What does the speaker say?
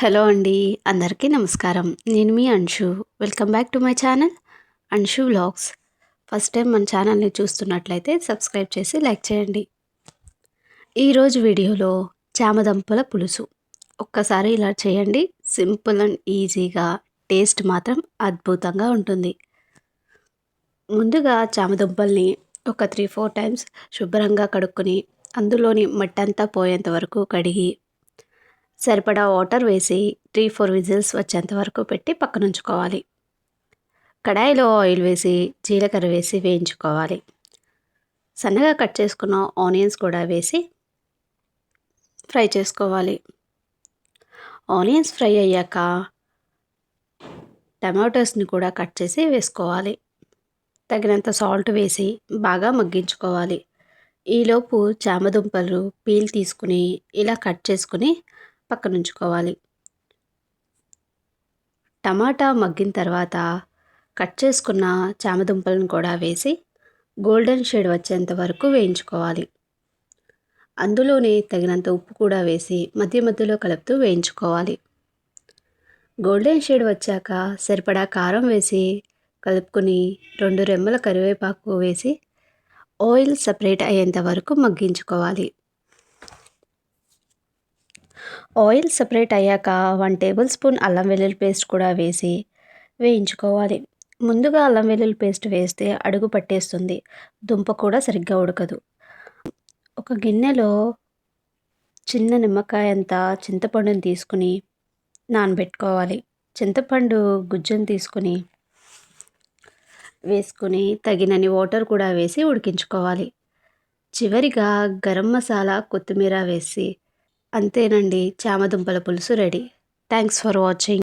Hello అండి. అందరికీ నమస్కారం. నేను మీ Anshu. Welcome back to my channel Anshu vlogs. First time మన ఛానల్ని చూస్తున్నట్లయితే సబ్స్క్రైబ్ చేసి లైక్ చేయండి. ఈరోజు వీడియోలో చామదంపల పులుసు. ఒక్కసారి ఇలా చేయండి. సింపుల్ అండ్ ఈజీగా టేస్ట్ మాత్రం అద్భుతంగా ఉంటుంది. ముందుగా చామదుంపల్ని ఒక త్రీ ఫోర్ టైమ్స్ శుభ్రంగా కడుక్కొని అందులోని మట్టంతా పోయేంత వరకు కడిగి సరిపడా వాటర్ వేసి త్రీ ఫోర్ విజిల్స్ వచ్చేంత వరకు పెట్టి పక్కన ఉంచుకోవాలి కడాయిలో ఆయిల్ వేసి జీలకర్ర వేసి వేయించుకోవాలి. సన్నగా కట్ చేసుకున్న ఆనియన్స్ కూడా వేసి ఫ్రై చేసుకోవాలి. ఆనియన్స్ ఫ్రై అయ్యాక టమాటోస్ని కూడా కట్ చేసి వేసుకోవాలి. తగినంత సాల్ట్ వేసి బాగా మగ్గించుకోవాలి. ఈలోపు చామదుంపలు పీల్ తీసుకుని ఇలా కట్ చేసుకుని పక్కనుంచుకోవాలి. టమాటా మగ్గిన తర్వాత కట్ చేసుకున్న చామదుంపలను కూడా వేసి గోల్డెన్ షేడ్ వచ్చేంత వరకు వేయించుకోవాలి. అందులోనే తగినంత ఉప్పు కూడా వేసి మధ్య మధ్యలో కలుపుతూ వేయించుకోవాలి. గోల్డెన్ షేడ్ వచ్చాక సరిపడా కారం వేసి కలుపుకొని రెండు రెమ్మల కరివేపాకు వేసి ఆయిల్ సపరేట్ అయ్యేంత వరకు మగ్గించుకోవాలి. ఆయిల్ సపరేట్ అయ్యాక వన్ టేబుల్ స్పూన్ అల్లం వెల్లుల్లి పేస్ట్ కూడా వేసి వేయించుకోవాలి. ముందుగా అల్లం వెల్లుల్లి పేస్ట్ వేస్తే అడుగు పట్టేస్తుంది. దుంప కూడా సరిగ్గా ఉడకదు. ఒక గిన్నెలో చిన్న నిమ్మకాయ అంత చింతపండుని తీసుకుని నానబెట్టుకోవాలి. చింతపండు గుజ్జును తీసుకుని వేసుకుని తగినన్ని వాటర్ కూడా వేసి ఉడికించుకోవాలి. చివరిగా గరం మసాలా కొత్తిమీర వేసి అంతేనండి. చామదుంపల పులుసు రెడీ. Thanks for watching